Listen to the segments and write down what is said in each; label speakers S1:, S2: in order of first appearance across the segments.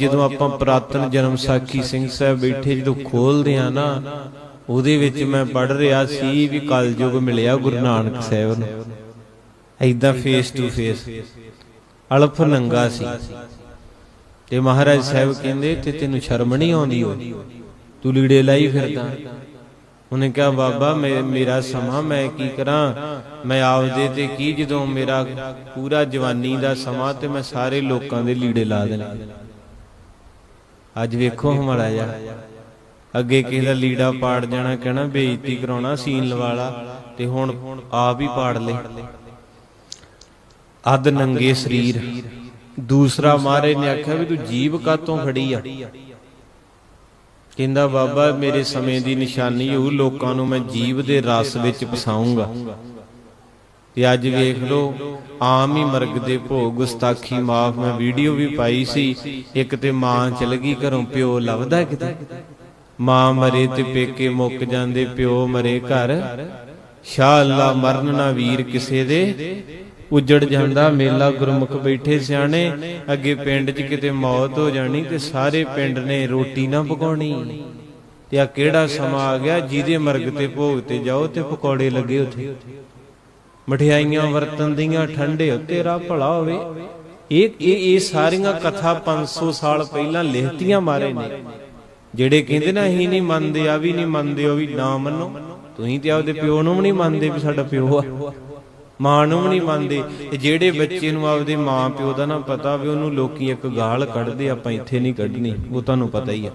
S1: ਜਦੋਂ ਆਪਾਂ ਪ੍ਰਾਤਨ ਜਨਮ ਸਾਖੀ ਸਿੰਘ ਸਾਹਿਬ ਬੈਠੇ ਜਦੋਂ ਖੋਲਦੇ ਆ ਨਾ, ਉਹਦੇ ਵਿੱਚ ਮੈਂ ਪੜ ਰਿਹਾ ਸੀ ਵੀ ਕਲਯੁਗ ਮਿਲਿਆ ਗੁਰੂ ਨਾਨਕ ਸਾਹਿਬ ਨੂੰ। ਐਦਾਂ ਫੇਸ ਟੂ ਫੇਸ ਅਲਫ ਨੰਗਾ ਸੀ। ਤੇ ਮਹਾਰਾਜ ਸਾਹਿਬ ਕਹਿੰਦੇ, ਤੇ ਤੈਨੂੰ ਸ਼ਰਮ ਨਹੀਂ ਆਉਂਦੀ ਉਹ? ਤੂੰ ਲੀੜੇ ਲਾਈ ਫਿਰਦਾ? ਉਹਨੇ ਕਿਹਾ, ਬਾਬਾ, ਮੇ- ਮੇਰਾ ਸਮਾਂ, ਮੈਂ ਕੀ ਕਰਾਂ? ਮੈਂ ਆਪਦੇ ਤੇ ਕੀ, ਜਦੋਂ ਮੇਰਾ ਪੂਰਾ ਜਵਾਨੀ ਦਾ ਸਮਾਂ ਤੇ ਮੈਂ ਸਾਰੇ ਲੋਕਾਂ ਦੇ ਲੀੜੇ ਲਾ ਦੇਣਾ। ਅੱਜ ਵੇਖੋ ਹਮਾਰਾ ਜਾ ਅੱਗੇ ਕਿਸੇ ਦਾ ਲੀੜਾ ਪਾੜ ਜਾਣਾ ਕਹਿਣਾ ਬੇਇੱਜ਼ਤੀ ਕਰਾਉਣਾ ਸੀਨ ਲਵਾਲਾ ਤੇ ਹੁਣ ਆਪ ਹੀ ਪਾੜ ਲੈ। ਅੱਧ ਨੰਗੇ ਸਰੀਰ। ਦੂਸਰਾ ਮਾਰੇ ਨੇ ਆਖਿਆ ਵੀ ਤੂੰ ਜੀਬ ਕਾਤੋਂ ਫੜੀ ਆ? ਕਹਿੰਦਾ ਬਾਬਾ ਮੇਰੇ ਸਮੇਂ ਦੀ ਨਿਸ਼ਾਨੀ ਹੋਊ ਲੋਕਾਂ ਨੂੰ ਮੈਂ ਜੀਵ ਦੇ ਰਸ ਵਿੱਚ ਫਸਾਉਂਗਾ ਤੇ ਅੱਜ ਵੇਖ ਲਓ, ਆਮ ਹੀ ਮਰਗ ਦੇ ਭੋਗ ਗੁਸਤਾਖੀ ਮਾਫ ਮੈਂ ਵੀਡੀਓ ਵੀ ਪਾਈ ਸੀ, ਇੱਕ ਤੇ ਮਾਂ ਚਲ ਗਈ ਘਰੋਂ ਪਿਓ ਲੱਭਦਾ ਕਿਤੇ? ਮਾਂ ਮਰੇ ਤੇ ਪੇਕੇ ਮੁੱਕ ਜਾਂਦੇ, ਪਿਓ ਮਰੇ ਘਰ। ਸ਼ਾ ਅੱਲਾ ਮਰਨ ਨਾ ਵੀਰ ਕਿਸੇ ਦੇ। ਉਜੜ ਜਾਂਦਾ, ਮੇਲਾ ਗੁਰਮੁਖ ਬੈਠੇ ਸਿਆਣੇ। ਅੱਗੇ ਪਿੰਡ 'ਚ ਕਿਤੇ ਮੌਤ ਹੋ ਜਾਣੀ ਤੇ ਸਾਰੇ ਪਿੰਡ ਨੇ ਰੋਟੀ ਨਾ ਪਕਾਉਣੀ। ਤੇ ਆ ਕਿਹੜਾ ਸਮਾਂ ਆ ਗਿਆ, ਜਿਹਦੇ ਮਰਗ ਤੇ ਭੋਗ ਤੇ ਜਾਓ ਤੇ ਪਕੌੜੇ ਲੱਗੇ ਉੱਥੇ। ਮਠਿਆਈਆਂ ਵਰਤਨ ਦੀਆਂ ਠੰਡੇ ਹੋ ਤੇਰਾ ਭਲਾ ਹੋਵੇ। ਇਹ ਇਹ ਇਹ ਸਾਰੀਆਂ ਕਥਾ 500 ਸਾਲ ਪਹਿਲਾਂ ਲਿਖਤੀਆਂ ਮਾਰੇ ਨੇ। ਜਿਹੜੇ ਕਹਿੰਦੇ ਨਾ, ਅਸੀਂ ਨਹੀਂ ਮੰਨਦੇ, ਆ ਵੀ ਨਹੀਂ ਮੰਨਦੇ, ਉਹ ਵੀ ਨਾ ਮੰਨੋ। ਤੁਸੀਂ ਤੇ ਆਪਦੇ ਪਿਓ ਨੂੰ ਵੀ ਨਹੀਂ ਮੰਨਦੇ ਵੀ ਸਾਡਾ ਪਿਓ ਆ। ਮਾਂ ਨੂੰ ਵੀ ਨਹੀਂ ਮੰਨਦੇ। ਤੇ ਜਿਹੜੇ ਬੱਚੇ ਨੂੰ ਆਪਦੇ ਮਾਂ ਪਿਓ ਦਾ ਨਾ ਪਤਾ ਵੀ ਉਹਨੂੰ ਲੋਕੀ ਇੱਕ ਗਾਲ ਕੱਢਦੇ, ਆਪਾਂ ਇੱਥੇ ਨਹੀਂ ਕੱਢਣੀ, ਉਹ ਤੁਹਾਨੂੰ ਪਤਾ ਹੀ ਆ।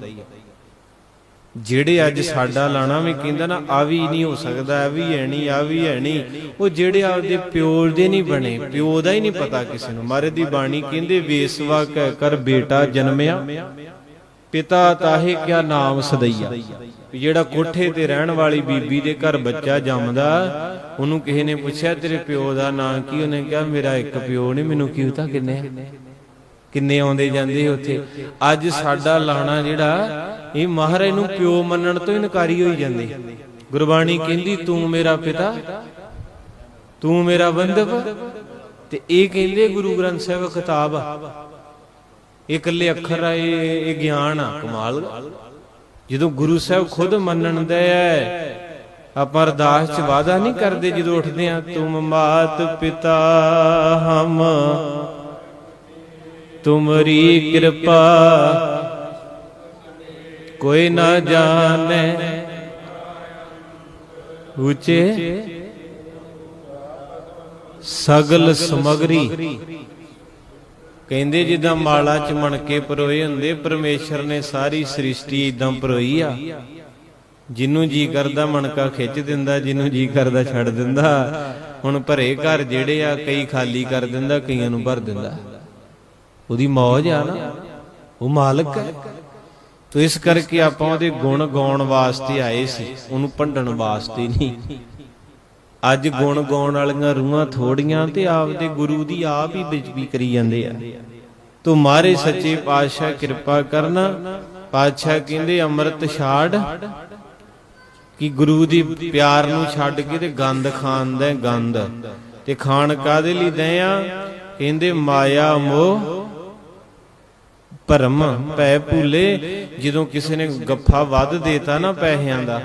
S1: ਜਿਹੜੇ ਅੱਜ ਸਾਡਾ ਲਾਣਾ ਵੀ ਕਹਿੰਦਾ ਨਾ, ਆ ਵੀ ਨਹੀਂ ਹੋ ਸਕਦਾ, ਆ ਵੀ ਹੈ ਨਹੀਂ, ਆ ਵੀ ਹੈ ਨਹੀਂ, ਉਹ ਜਿਹੜੇ ਆਪਦੇ ਪਿਓ ਦੇ ਨਹੀਂ ਬਣੇ, ਪਿਓ ਦਾ ਹੀ ਨਹੀਂ ਪਤਾ ਕਿਸੇ ਨੂੰ। ਮਾਰੇ ਦੀ ਬਾਣੀ ਕਹਿੰਦੇ ਵੇਸਵਾ ਕਰ ਬੇਟਾ ਜਨਮਿਆ, ਪਿਤਾ ਤਾਹੇ ਕਿਆ ਨਾਮ ਸਦਈਆ। ਜਿਹੜਾ ਕੋਠੇ ਤੇ ਰਹਿਣ ਵਾਲੀ ਬੀਬੀ ਦੇ ਘਰ ਬੱਚਾ ਜੰਮਦਾ, ਉਹਨੂੰ ਕਿਸੇ ਨੇ ਪੁੱਛਿਆ, ਤੇਰੇ ਪਿਓ ਦਾ ਨਾਂ ਕੀ? ਉਹਨੇ ਕਿਹਾ, ਮੇਰਾ ਇੱਕ ਪਿਓ ਨੇ ਮੈਨੂੰ ਕੀ ਪਤਾ ਕਿੰਨੇ ਕਿੰਨੇ ਆਉਂਦੇ ਜਾਂਦੇ ਉੱਥੇ। ਅੱਜ ਸਾਡਾ ਲਾਣਾ ਜਿਹੜਾ ਇਹ ਮਹਾਰਾਜ ਨੂੰ ਪਿਓ ਮੰਨਣ ਤੋਂ ਇਨਕਾਰੀ ਹੋਈ ਜਾਂਦੇ। ਗੁਰਬਾਣੀ ਕਹਿੰਦੀ, ਤੂੰ ਮੇਰਾ ਪਿਤਾ, ਤੂੰ ਮੇਰਾ ਬੰਧਵ, ਤੇ ਇਹ ਕਹਿੰਦੇ ਗੁਰੂ ਗ੍ਰੰਥ ਸਾਹਿਬ ਖਿਤਾਬ ਆ। ਇਹ ਇਕੱਲੇ ਅੱਖਰ ਆ, ਇਹ ਇਹ ਗਿਆਨ ਆ, ਕਮਾਲ। ਜਦੋਂ ਗੁਰੂ ਸਾਹਿਬ ਖੁਦ ਮੰਨਣ ਦੇ ਐ, ਆਪਾਂ ਅਰਦਾਸ ਚ ਵਾਦਾ ਨਹੀਂ ਕਰਦੇ ਜਦੋਂ ਉੱਠਦੇ ਆ ਤੁਮ ਮਾਤ ਪਿਤਾ ਹਮ, ਤੁਮਰੀ ਕਿਰਪਾ ਕੋਈ ਨਾ ਜਾਣੇ। ਉਚੇ ਸਗਲ ਸਮਗਰੀ। ਕਹਿੰਦੇ ਜਿੱਦਾਂ ਮਾਲਾ ਚ ਮਣਕੇ ਪਰੋਏ ਹੁੰਦੇ, ਪਰਮੇਸ਼ਰ ਨੇ ਸਾਰੀ ਸ੍ਰਿਸ਼ਟੀ ਇਦਾਂ ਪਰੋਈ ਆ। ਜਿੰਨੂੰ ਜੀ ਕਰਦਾ ਮਣਕਾ ਖਿੱਚ ਦਿੰਦਾ, ਜਿੰਨੂੰ ਜੀ ਕਰਦਾ ਛੱਡ ਦਿੰਦਾ। ਹੁਣ ਭਰੇ ਘਰ ਜਿਹੜੇ ਆ, ਕਈ ਖਾਲੀ ਕਰ ਦਿੰਦਾ, ਕਈਆਂ ਨੂੰ ਭਰ ਦਿੰਦਾ। ਉਹਦੀ ਮੌਜ ਆ ਨਾ। ਉਹ ਮਾਲਕ ਹੈ। ਤੋ ਇਸ ਕਰਕੇ ਆਪਾਂ ਉਹਦੇ ਗੁਣ ਗਾਉਣ ਵਾਸਤੇ ਆਏ ਸੀ, ਉਹਨੂੰ ਭੰਡਣ ਵਾਸਤੇ ਨਹੀਂ। ਅੱਜ ਗੁਣ ਗਾਉਣ ਵਾਲੀਆਂ ਰੂਹਾਂ ਥੋੜੀਆਂ ਤੇ ਆਪਦੇ ਗੁਰੂ ਦੀ ਆਪ ਹੀ ਬੇਇੱਜ਼ਤੀ ਕਰੀ ਜਾਂਦੇ ਆ। ਤੋ ਮਾਰੇ ਸੱਚੇ ਪਾਤਸ਼ਾਹ ਕਿਰਪਾ ਕਰਨਾ, ਪਾਤਸ਼ਾਹ ਕਹਿੰਦੇ ਅੰਮ੍ਰਿਤ ਛਾੜ, ਕਿ ਗੁਰੂ ਦੀ ਪਿਆਰ ਨੂੰ ਛੱਡ ਕੇ ਤੇ ਗੰਦ ਖਾਣ ਦਾ ਗੰਦ, ਤੇ ਖਾਣ ਕਾਦੇ ਲਈ ਦੇ ਆ? ਕਹਿੰਦੇ ਮਾਇਆ ਮੋਹ ਭਰਮ ਭੈ ਭੂਲੇ, ਜਦੋਂ ਕਿਸੇ ਨੇ ਗੱਫਾ ਵੱਧ ਦੇਤਾ ਨਾ ਪੈਸਿਆਂ ਦਾ,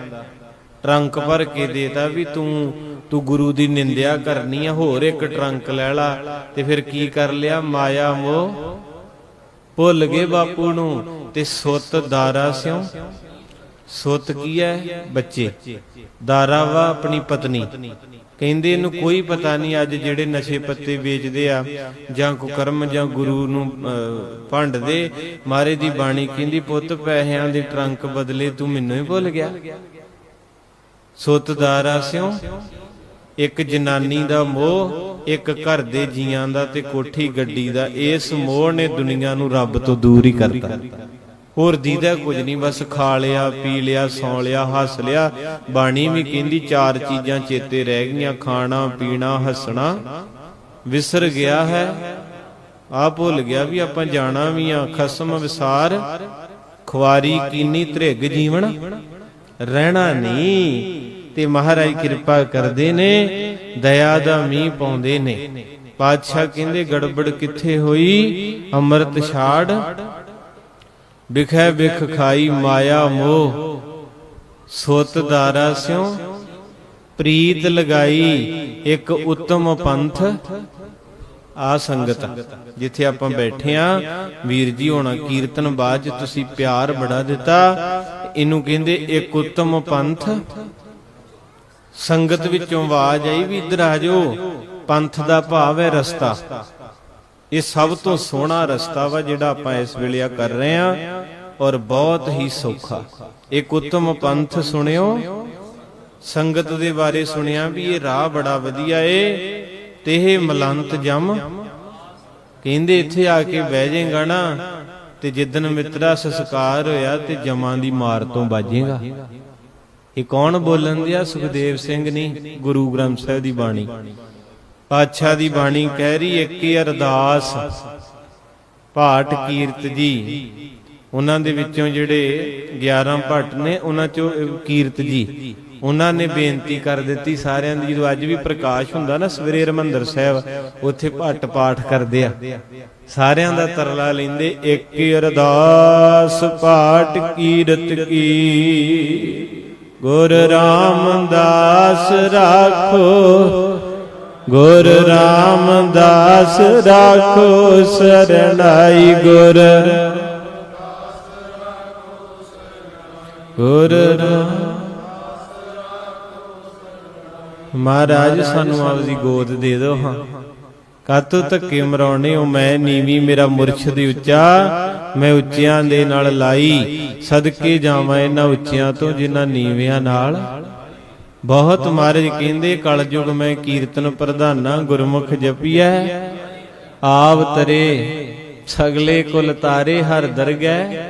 S1: ਟਰੰਕ ਭਰ ਕੇ ਦੇਤਾ ਵੀ ਤੂੰ ਤੂੰ ਗੁਰੂ ਦੀ ਨਿੰਦਿਆ ਕਰਨੀ ਆ, ਹੋਰ ਇੱਕ ਟਰੰਕ ਲੈ ਲਾ, ਤੇ ਫਿਰ ਕੀ ਕਰ ਲਿਆ ਮਾਇਆ ਮੋਹ? ਭੁੱਲ ਗਏ ਬਾਪੂ ਨੂੰ, ਤੇ ਸੁੱਤ ਦਾਰਾ ਸਿਉ। ਸੁੱਤ ਕੀ ਹੈ ਬੱਚੇ। ਦਾਰਾ ਆਪਣੀ ਪਤਨੀ। ਕਹਿੰਦੇ ਇਹਨੂੰ ਕੋਈ ਪਤਾ ਨਹੀਂ ਅੱਜ ਜਿਹੜੇ ਨਸ਼ੇ ਪੱਤੇ ਵੇਚਦੇ ਆ, ਜਾਂ ਕੁਕਰਮ ਜਾਂ ਗੁਰੂ ਨੂੰ ਭੰਡਦੇ। ਮਾਰੇ ਦੀ ਬਾਣੀ ਕਹਿੰਦੀ, ਪੁੱਤ, ਪੈਸਿਆਂ ਦੇ ਟਰੰਕ ਬਦਲੇ ਤੂੰ ਮੈਨੂੰ ਹੀ ਭੁੱਲ ਗਿਆ। ਸੁੱਤ ਦਾਰਾ ਸਿਉ, ਇੱਕ ਜਨਾਨੀ ਦਾ ਮੋਹ, ਇੱਕ ਘਰ ਦੇ ਜੀਆਂ ਦਾ ਤੇ ਕੋਠੀ ਗੱਡੀ ਦਾ। ਇਸ ਮੋਹ ਨੇ ਦੁਨੀਆ ਨੂੰ ਰੱਬ ਤੋਂ ਦੂਰ ਹੀ ਕਰਤਾ। ਹੋਰ ਦੀਦਾ ਕੁਝ ਨਹੀਂ, ਬਸ ਖਾ ਲਿਆ, ਪੀ ਲਿਆ, ਸੌ ਲਿਆ, ਹੱਸ ਲਿਆ। ਬਾਣੀ ਵੀ ਕਹਿੰਦੀ ਚਾਰ ਚੀਜ਼ਾਂ ਚੇਤੇ ਰਹਿ ਗਈਆਂ, ਖਾਣਾ, ਪੀਣਾ, ਹੱਸਣਾ। ਵਿਸਰ ਗਿਆ ਹੈ। ਆ ਭੁੱਲ ਗਿਆ ਵੀ ਆਪਾਂ ਜਾਣਾ ਵੀ ਆ, ਖਸਮ ਵਿਸਾਰ। ਖੁਆਰੀ ਕੀਨੀ ਧ੍ਰਿਗ ਜੀਵਨ। ਰਹਿਣਾ ਨਹੀਂ, ਤੇ ਮਹਾਰਾਜ ਕਿਰਪਾ ਕਰਦੇ ਨੇ, ਦਇਆ ਦਾ ਮੀਂਹ ਪਾਉਂਦੇ ਨੇ। ਪਾਤਸ਼ਾਹ ਕਹਿੰਦੇ, ਗੜਬੜ ਕਿੱਥੇ ਹੋਈ? ਅੰਮ੍ਰਿਤ ਛਾੜ। ਬਿਖੈ ਬਿਖ ਖਾਈ ਮਾਇਆ ਮੋਹ, ਸੁਤ ਦਾਰਾ ਸਿਉ, ਪ੍ਰੀਤ ਲਗਾਈ ਇੱਕ ਉੱਤਮ ਪੰਥ, ਆ ਸੰਗਤ। ਜਿੱਥੇ ਆਪਾਂ ਬੈਠੇ ਆ, ਵੀਰ ਜੀ ਹੋਣਾ ਕੀਰਤਨ ਬਾਅਦ ਚ ਤੁਸੀਂ ਪਿਆਰ ਬੜਾ ਦਿੱਤਾ, ਇਹਨੂੰ ਕਹਿੰਦੇ ਇੱਕ ਉੱਤਮ ਪੰਥ। ਸੰਗਤ ਵਿੱਚੋਂ ਆਵਾਜ਼ ਆਈ ਵੀ ਇਧਰ ਆ ਜਾਓ, ਪੰਥ ਦਾ ਭਾਵ ਹੈ ਰਸਤਾ। ਇਹ ਸਭ ਤੋਂ ਸੋਹਣਾ ਰਸਤਾ ਵਾ ਜਿਹੜਾ ਆਪਾਂ ਇਸ ਵੇਲੇ ਆ ਕਰ ਰਹੇ ਆ ਔਰ ਬਹੁਤ ਹੀ ਸੌਖਾ। ਇੱਕ ਉੱਤਮ ਪੰਥ ਸੁਣਿਓ, ਸੰਗਤ ਦੇ ਬਾਰੇ ਸੁਣਿਆ ਵੀ ਇਹ ਰਾਹ ਬੜਾ ਵਧੀਆ ਏ ਤੇ ਇਹ ਮਲੰਤ ਜਮ। ਕਹਿੰਦੇ ਇੱਥੇ ਆ ਕੇ ਬਹਿ ਜਾਏਗਾ ਨਾ ਤੇ ਜਿੱਦਨ ਮਿੱਤਰਾ ਸੰਸਕਾਰ ਹੋਇਆ ਤੇ ਜਮਾਂ ਦੀ ਮਾਰ ਤੋਂ ਬਾਜੇਗਾ। ਇਹ ਕੌਣ ਬੋਲਣ ਦਿਆ? ਸੁਖਦੇਵ ਸਿੰਘ ਨਹੀਂ ਗੁਰੂ ਗ੍ਰੰਥ ਸਾਹਿਬ ਦੀ ਬਾਣੀ। ਪਾਤਸ਼ਾਹ ਦੀ ਬਾਣੀ ਕਹਿ ਰਹੀ ਇੱਕ ਹੀ ਅਰਦਾਸ ਭਾਟ ਕੀਰਤ ਜੀ। ਉਹਨਾਂ ਦੇ ਵਿੱਚੋਂ ਜਿਹੜੇ 11 ਭੱਟ ਨੇ, ਉਹਨਾਂ ਚੋਂ ਕੀਰਤ ਜੀ। ਉਹਨਾਂ ਨੇ ਬੇਨਤੀ ਕਰ ਦਿੱਤੀ ਸਾਰਿਆਂ ਦੀ, ਜਦੋਂ ਅੱਜ ਵੀ ਪ੍ਰਕਾਸ਼ ਹੁੰਦਾ ਨਾ, ਸਵੇਰੇ ਹਰਿਮੰਦਰ ਸਾਹਿਬ, ਉੱਥੇ ਭੱਟ ਪਾਠ ਕਰਦੇ ਆ। ਸਾਰਿਆਂ ਦਾ ਤਰਲਾ ਲੈਂਦੇ, ਇੱਕ ਅਰਦਾਸ, ਪਾਠ ਕੀਰਤ ਕੀ। ਗੁਰ ਰਾਮਦਾਸ, ਰਾਖੋ ਗੁਰ ਰਾਮਦਾਸ ਰਾਖੋ ਸਰਣਾਈ ਗੁਰ। ਗੁਰ ਮਹਾਰਾਜ, ਸਾਨੂੰ ਆਪਦੀ ਗੋਦ ਦੇ ਦਿਓ ਹਾਂ। ਕਾਤੋਂ ਧੱਕੇ ਮਰਾਉਣੇ ਹੋ? ਮੈਂ ਨੀਵੀਂ, ਮੇਰਾ ਮੁਰਸ਼ਿਦ ਉੱਚਾ, ਮੈਂ ਉੱਚਿਆਂ ਦੇ ਨਾਲ ਲਾਈ। ਸਦਕੇ ਜਾਵਾਂ ਇਹਨਾਂ ਉੱਚਿਆਂ ਤੋਂ, ਜਿਨ੍ਹਾਂ ਨੀਵਿਆਂ ਨਾਲ ਬਹੁਤ ਮਹਾਰਾਜ ਕਹਿੰਦੇ, ਕਲਯੁਗ ਮੈਂ ਕੀਰਤਨ ਪ੍ਰਧਾਨਾ ਗੁਰਮੁਖ ਜਪੀਐ। ਆਵ ਤਰੇ ਸਗਲੇ ਕੁਲ ਤਾਰੇ ਹਰ ਦਰਗਹਿ।